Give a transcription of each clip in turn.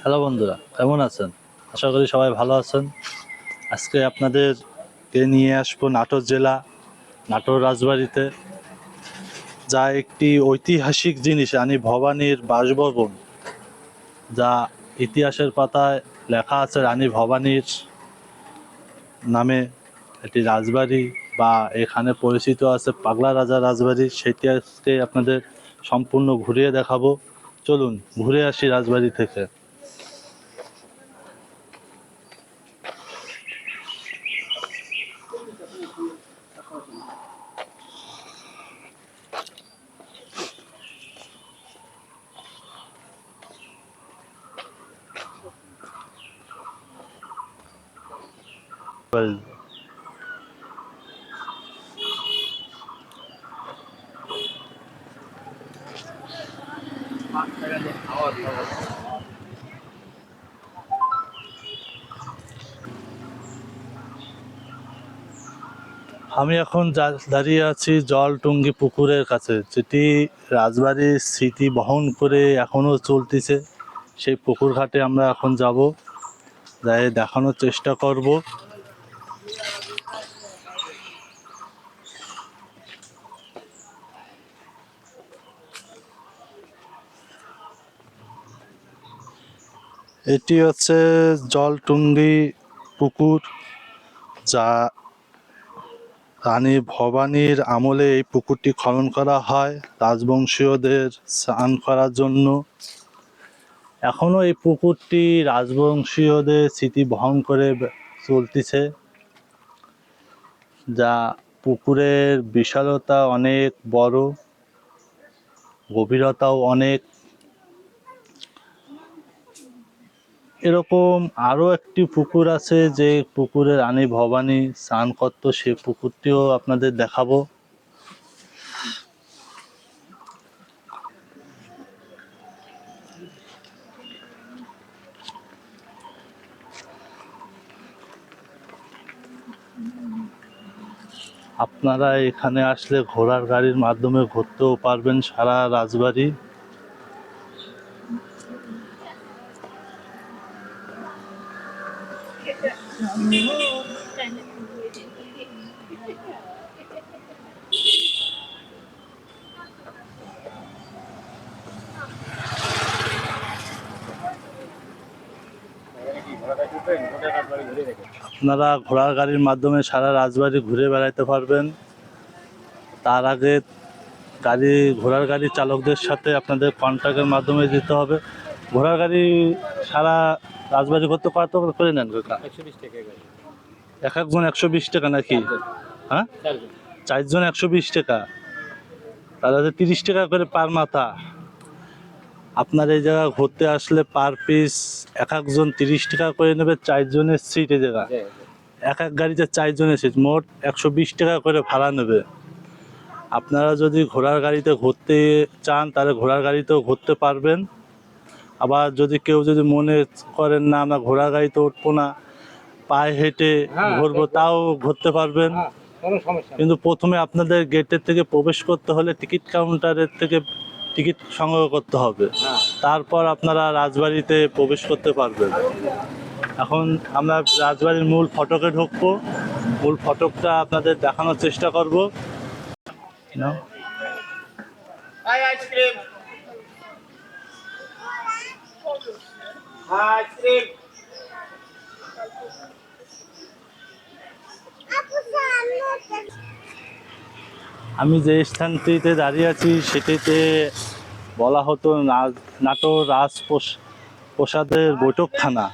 Hello বন্ধুরা, কেমন আছেন? আশা করি সবাই ভালো আছেন। আজকে আপনাদেরকে নিয়ে আসব নাটোর জেলা, নাটোর রাজবাড়িতে। যা একটি ঐতিহাসিক জিনিস আনি ভবানীর বাসভবন, যা ইতিহাসের পাতায় লেখা আছে রানী ভবানীর নামে একটি রাজবাড়ি বা এখানে পরিচিত আছে পাগলা রাজা রাজবাড়ি। সেটি আজকে আপনাদের সম্পূর্ণ ঘুরিয়ে দেখাবো। চলুন, ঘুরে আসি রাজবাড়ি থেকে। আমি এখন দাঁড়িয়ে আছি জলটুঙ্গি পুকুরের কাছে, যেটি রাজবাড়ির স্মৃতি বহন করে এখনও চলতেছে। সেই পুকুর ঘাটে আমরা এখন যাব যাই দেখানোর চেষ্টা করব। এটি হচ্ছে জলটুঙ্গি পুকুর, যা রানী ভবানীর আমলে এই পুকুরটি খনন করা হয় রাজবংশীয়দের স্নান করার জন্য। এখনও এই পুকুরটি রাজবংশীয়দের স্মৃতি বহন করে চলতেছে, যা পুকুরের বিশালতা অনেক বড়, গভীরতাও অনেক এরকম আরও একটি পুকুর আছে যে পুকুরে রানী ভবানী স্নান করত সেই পুকুরটিও আপনাদের দেখাবো। আপনারা এখানে আসলে ঘোড়ার গাড়ির মাধ্যমে ঘুরতেও পারবেন সারা রাজবাড়ি। আপনারা ঘোড়ার গাড়ির মাধ্যমে সারা রাজবাড়ি ঘুরে বেড়াতে পারবেন। তার আগে গাড়ি, ঘোড়ার গাড়ির চালকদের সাথে আপনাদের কন্ট্যাক্টের মাধ্যমে যেতে হবে। ঘোড়ার গাড়ি সারা রাজবাড়ি করতে কত করে নেন কাকা। এক একজন একশো বিশ টাকা নাকি? হ্যাঁ? চারজন। একশো বিশ টাকা। তাহলে তিরিশ টাকা করে পার মাথা। আপনার এই জায়গা ঘুরতে আসলে পার পিস এক একজন তিরিশ টাকা করে নেবে চারজনের সিট এই জায়গা। এক এক গাড়িতে চারজনের সিট মোট একশো বিশ টাকা করে ভাড়া নেবে। আপনারা যদি ঘোড়ার গাড়িতে ঘুরতে চান তাহলে ঘোড়ার গাড়িতেও ঘুরতে পারবেন। আবার যদি কেউ যদি মনে করেন না আমরা ঘোড়ার গাড়িতে উঠবো না পায়ে হেঁটে হ্যাঁ, ঘুরবো তাও ঘুরতে পারবেন। হ্যাঁ, কোনো সমস্যা নেই। কিন্তু প্রথমে আপনাদের গেটের থেকে প্রবেশ করতে হলে টিকিট কাউন্টারের থেকে টিকিট সংগ্রহ করতে হবে। হ্যাঁ। তারপর আপনারা রাজবাড়িতে প্রবেশ করতে পারবেন। এখন আমরা রাজবাড়ির মূল ফটকে ঢুকবো। মূল ফটকটা আপনাদের দেখানোর চেষ্টা করব। আইসক্রিম আমি যে স্থানটিতে দাঁড়িয়ে আছি, সেটিতে বলা হতো না- নাটোর রাজপ্রস- প্রসাদের বৈঠকখানা।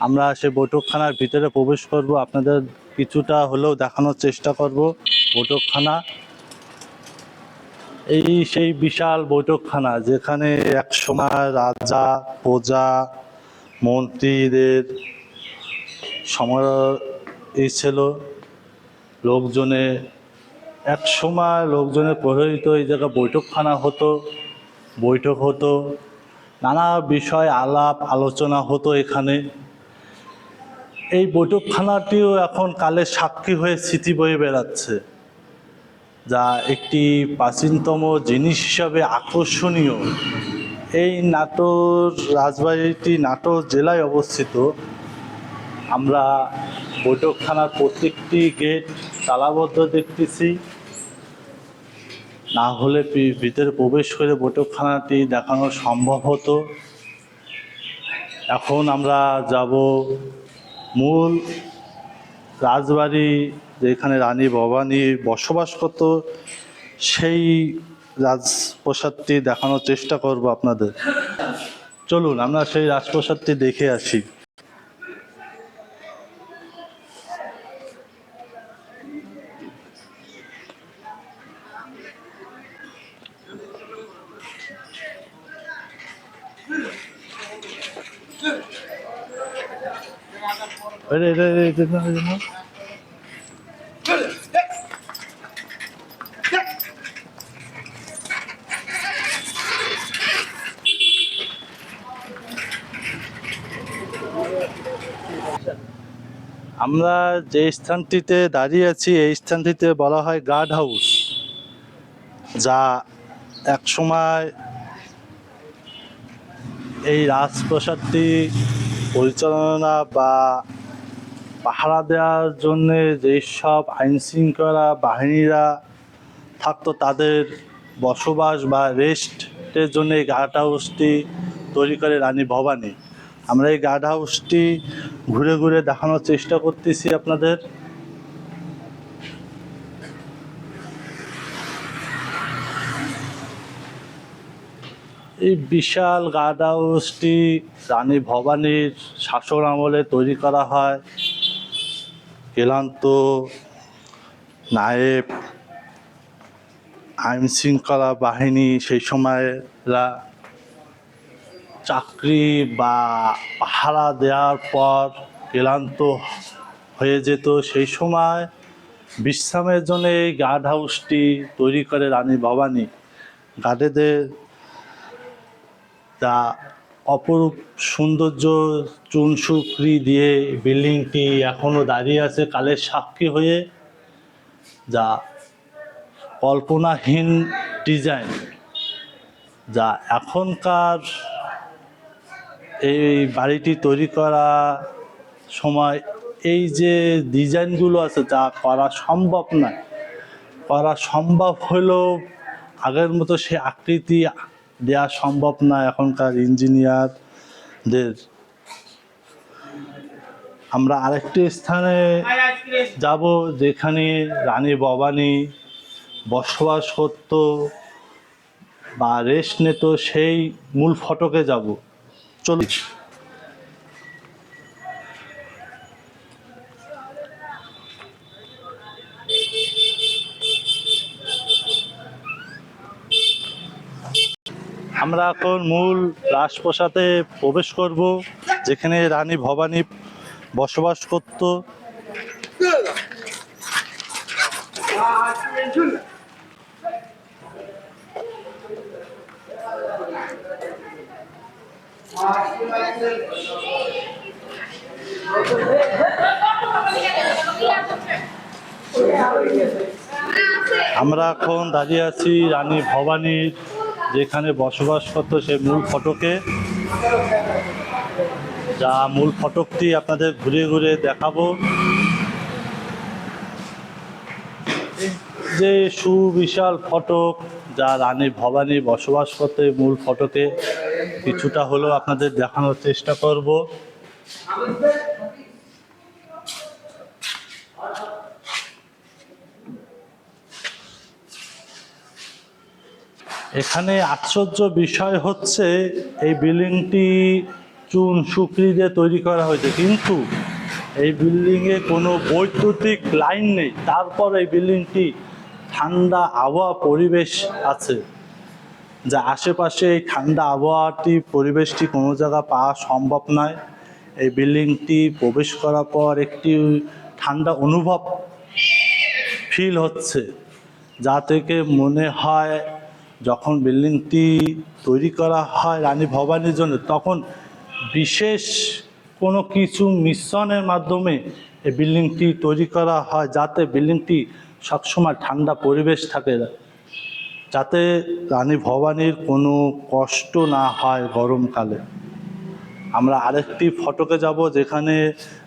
আমরা সে বৈঠকখানার ভিতরে প্রবেশ করব। আপনাদের কিছুটা হলেও দেখানোর চেষ্টা করব বৈঠকখানা। এই সেই বিশাল বৈঠকখানা যেখানে এক সময় রাজা, প্রজা মন্ত্রীদের এই ছিল। লোকজনে এক সময় লোকজনের প্রহরিত এই জায়গায় বৈঠকখানা হতো, বৈঠক হতো, নানা বিষয় আলাপ আলোচনা হতো এখানে। এই বৈঠকখানাটিও এখন কালের সাক্ষী হয়ে স্মৃতি বয়ে বেড়াচ্ছে, যা একটি প্রাচীনতম জিনিস হিসাবে আকর্ষণীয়। এই নাটোর রাজবাড়িটি নাটোর জেলায় অবস্থিত। আমরা বৈঠকখানার প্রত্যেকটি গেট তালাবদ্ধ দেখতেছি। না হলে ভিতরে প্রবেশ করে বৈঠকখানাটি দেখানো সম্ভব হতো। এখন আমরা যাব মূল রাজবাড়ি যেখানে রানী ভবানী বসবাস করত। সেই রাজপ্রসাদটি দেখানোর চেষ্টা করব আপনাদের চলুন আমরা সেই রাজপ্রসাদটি দেখে আসি এটা না, এটা আমরা যে স্থানটিতে দাঁড়িয়ে আছি, এই স্থানটিতে বলা হয় গার্ড হাউস যা একসময় এই রাজপ্রাসাদটি পরিচালনা বা পাহারা দেওয়ার জন্য যেসব আইন শৃঙ্খলা বাহিনীরা থাকতো, তাদের বসবাস বা রেস্টের জন্য এই গার্ড হাউসটি তৈরি করে রানী ভবানী। আমরা এই গার্ড হাউসটি ঘুরে ঘুরে দেখানোর চেষ্টা করতেছি আপনাদের। এই বিশাল গার্ড হাউসটি রানী ভবানীর শাসন আমলে তৈরি করা হয়। ক্লান্ত, নায়েব আইন শৃঙ্খলা বাহিনী সেই সময়রা চাকরি বা পাহারা দেওয়ার পর ক্লান্ত হয়ে যেত। সেই সময় বিশ্রামের জন্য এই গার্ড হাউসটি তৈরি করে রানী ভবানী। গার্ডেদের তা অপরূপ সৌন্দর্য চুনসুকরি দিয়ে বিল্ডিংটি এখনও দাঁড়িয়ে আছে কালের সাক্ষী হয়ে, যা কল্পনাহীন ডিজাইন, যা এখনকার এই বাড়িটি তৈরি করা সময় এই যে ডিজাইনগুলো আছে তা করা সম্ভব নয় করা সম্ভব হলেও আগের মতো সে আকৃতি দেওয়া সম্ভব না এখনকার ইঞ্জিনিয়ারদের। আমরা আরেকটি স্থানে যাব যেখানে রানী ভবানী বসবাস করত বা রেস্ট নিত সেই মূল ফটকে যাব। চলি। আমরা এখন মূল রাজপ্রসাদে প্রবেশ করব যেখানে রানী ভবানী বসবাস করত। আমরা এখন দাঁড়িয়ে আছি রানী ভবানীর, যেখানে বসবাস করতো সেই মূল ফটকে। যা মূল ফটকটি আপনাদের ঘুরে ঘুরে দেখাবো। যে সুবিশাল ফটক যা রানী ভবানী বসবাস করতে মূল ফটকে। কিছুটা হলেও আপনাদের দেখানোর চেষ্টা করব। এখানে আশ্চর্য বিষয় হচ্ছে, এই বিল্ডিংটি চুন সুকরি দিয়ে তৈরি করা হয়েছে, কিন্তু এই বিল্ডিংয়ে কোনো বৈদ্যুতিক লাইন নেই। তারপর এই বিল্ডিংটি ঠান্ডা আবহাওয়া পরিবেশ আছে। যা আশেপাশে এই ঠান্ডা আবহাওয়াটি, পরিবেশটি কোনো জায়গা পাওয়া সম্ভব নয়। এই বিল্ডিংটি প্রবেশ করার পর একটি ঠান্ডা অনুভব ফিল হচ্ছে, যা থেকে মনে হয় যখন বিল্ডিংটি তৈরি করা হয় রানী ভবানীর জন্য, তখন বিশেষ কোনো কিছু মিশ্রণের মাধ্যমে এই বিল্ডিংটি তৈরি করা হয়, যাতে বিল্ডিংটি সবসময় ঠান্ডা পরিবেশ থাকে। যাতে রানী ভবানীর কোনো কষ্ট না হয় গরমকালে। আমরা আরেকটি ফটোকে যাব যেখানে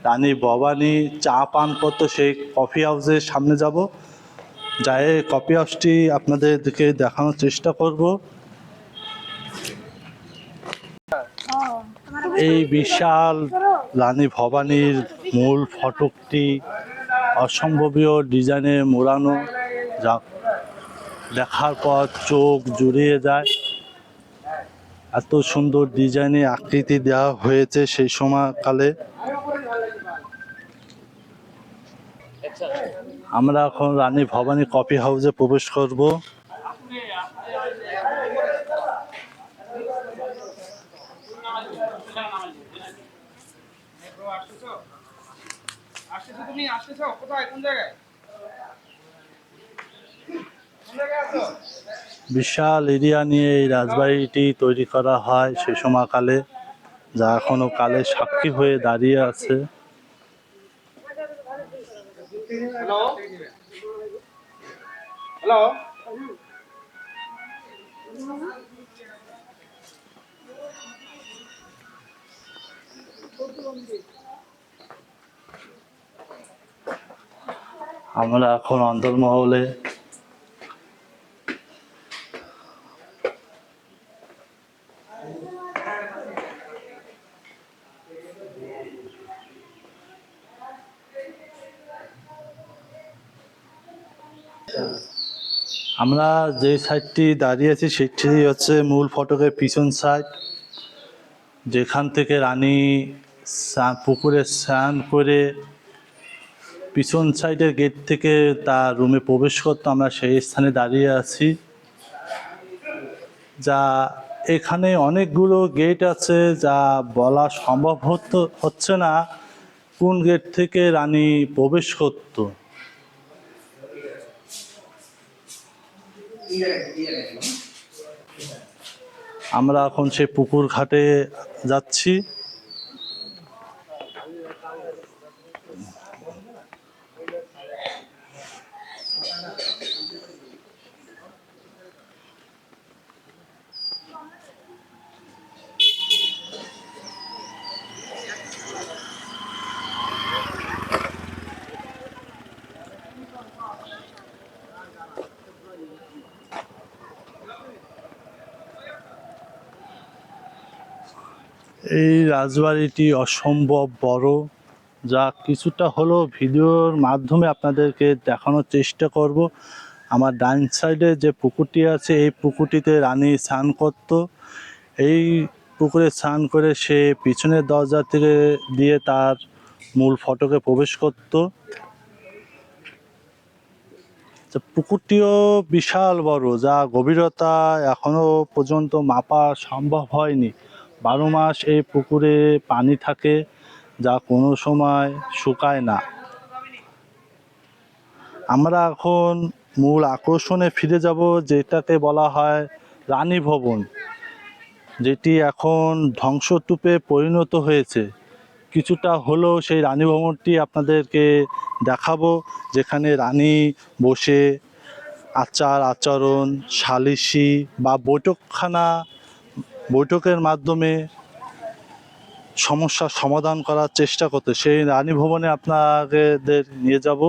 রানী ভবানী চা পান করতো সেই কফি হাউসের সামনে যাব। যাই কফি হাউসটি আপনাদেরকে দেখানোর চেষ্টা করব। এই বিশাল রানী ভবানীর মূল ফটকটি অসম্ভবীয় ডিজাইনে মোড়ানো। যা দেখার পর চোখ জুড়িয়ে যায়। এত সুন্দর ডিজাইনে আকৃতি দেওয়া হয়েছে সেই সময়কালে। আমরা এখন রানী ভবানী কফি হাউসে প্রবেশ করব। তুমি? কোথায়? কোন জায়গায়? বিশাল এরিয়া নিয়ে এই রাজবাড়িটি তৈরি করা হয় সে সময়কালে যা এখনও কালে সাক্ষী হয়ে দাঁড়িয়ে আছে। হ্যালো আমরা এখন অন্দরমহলে আমরা যে সাইডটি দাঁড়িয়ে আছি, সেটি হচ্ছে মূল ফটকের পিছন সাইড যেখান থেকে রানী পুকুরে স্নান করে পিছন সাইডের গেট থেকে তার রুমে প্রবেশ করতো। আমরা সেই স্থানে দাঁড়িয়ে আছি। যা এখানে অনেকগুলো গেট আছে, যা বলা সম্ভব হচ্ছে না কোন গেট থেকে রানী প্রবেশ করতো। আমরা এখন সে পুকুর ঘাটে যাচ্ছি। এই রাজবাড়িটি অসম্ভব বড়, যা কিছুটা হলেও ভিডিওর মাধ্যমে আপনাদেরকে দেখানোর চেষ্টা করব। আমার ডান সাইডে যে পুকুরটি আছে, এই পুকুরটিতে রানী স্নান করত। এই পুকুরে স্নান করে সে পিছনের দরজা থেকে দিয়ে তার মূল ফটকে প্রবেশ করত। পুকুরটিও বিশাল বড়, যা গভীরতা এখনও পর্যন্ত মাপা সম্ভব হয়নি। বারো মাস এই পুকুরে পানি থাকে, যা কোনো সময় শুকায় না। আমরা এখন মূল আকর্ষণে ফিরে যাব, যেটাকে বলা হয় রানী ভবন, যেটি এখন ধ্বংসস্তূপে পরিণত হয়েছে। কিছুটা হলেও সেই রানী ভবনটি আপনাদেরকে দেখাবো, যেখানে রানী বসে আচার আচরণ সালিসি বা বৈঠকখানা বৈঠকের মাধ্যমে সমস্যার সমাধান করার চেষ্টা করতে। সেই রানী ভবনে আপনাদের নিয়ে যাব।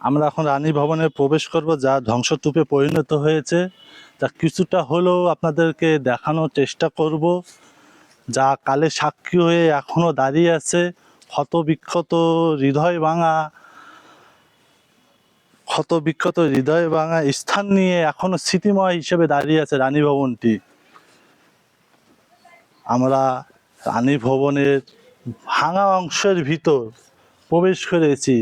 আমরা এখন রানী ভবনে প্রবেশ করব, যা ধ্বংসস্তূপে পরিণত হয়েছে। তা কিছুটা হলেও আপনাদেরকে দেখানোর চেষ্টা করব। যা কালে সাক্ষী হয়ে এখনও দাঁড়িয়ে আছে। ক্ষত বিক্ষত হৃদয় ভাঙা ক্ষত বিক্ষত হৃদয় ভাঙা স্থান নিয়ে এখনও স্মৃতিময় হিসেবে দাঁড়িয়ে আছে রানী ভবনটি। আমরা রানী ভবনের ভাঙা অংশের ভিতর প্রবেশ করেছি,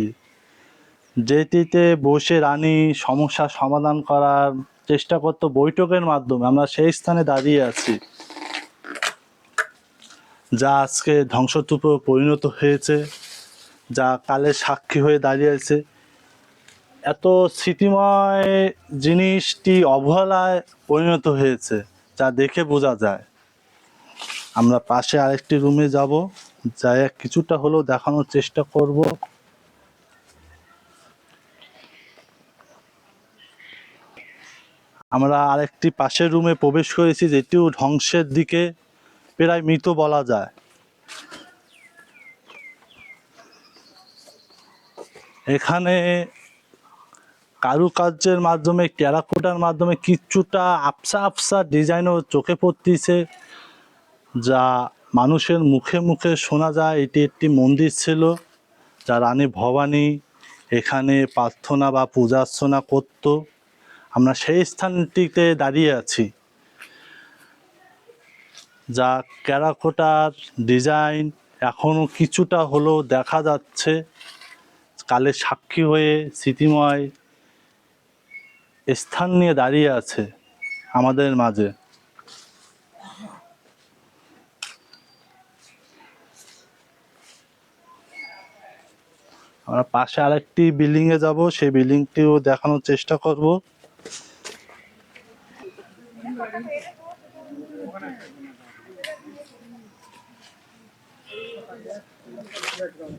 যেটিতে বসে রানী সমস্যার সমাধান করার চেষ্টা করতো বৈঠকের মাধ্যমে। আমরা সেই স্থানে দাঁড়িয়ে আছি। যা আজকে ধ্বংসস্তূপে পরিণত হয়েছে, যা কালের সাক্ষী হয়ে দাঁড়িয়ে আছে। এত স্মৃতিময় জিনিসটি অবহেলায় পরিণত হয়েছে, যা দেখে বোঝা যায়। আমরা পাশে আরেকটি রুমে যাব যাই কিছুটা হলেও দেখানোর চেষ্টা করব। আমরা আরেকটি পাশের রুমে প্রবেশ করেছি, যেটিও ধ্বংসের দিকে প্রায় মৃত বলা যায়। এখানে কারুকার্যের মাধ্যমে, টেরাকোটার মাধ্যমে কিছুটা আফসা আফসা ডিজাইনও চোখে পড়তিছে, যা মানুষের মুখে মুখে শোনা যায়। এটি একটি মন্দির ছিল, যা রানী ভবানী এখানে প্রার্থনা বা পূজা অর্চনা করত। আমরা সেই স্থানটিতে দাঁড়িয়ে আছি। যা টেরাকোটার ডিজাইন এখনও কিছুটা হলেও দেখা যাচ্ছে। কালের সাক্ষী হয়ে স্মৃতিময় স্থান নিয়ে দাঁড়িয়ে আছে আমাদের মাঝে। আমরা পাশে আরেকটি বিল্ডিং এ যাব, সেই বিল্ডিংটিও দেখানোর চেষ্টা করব। You're grown.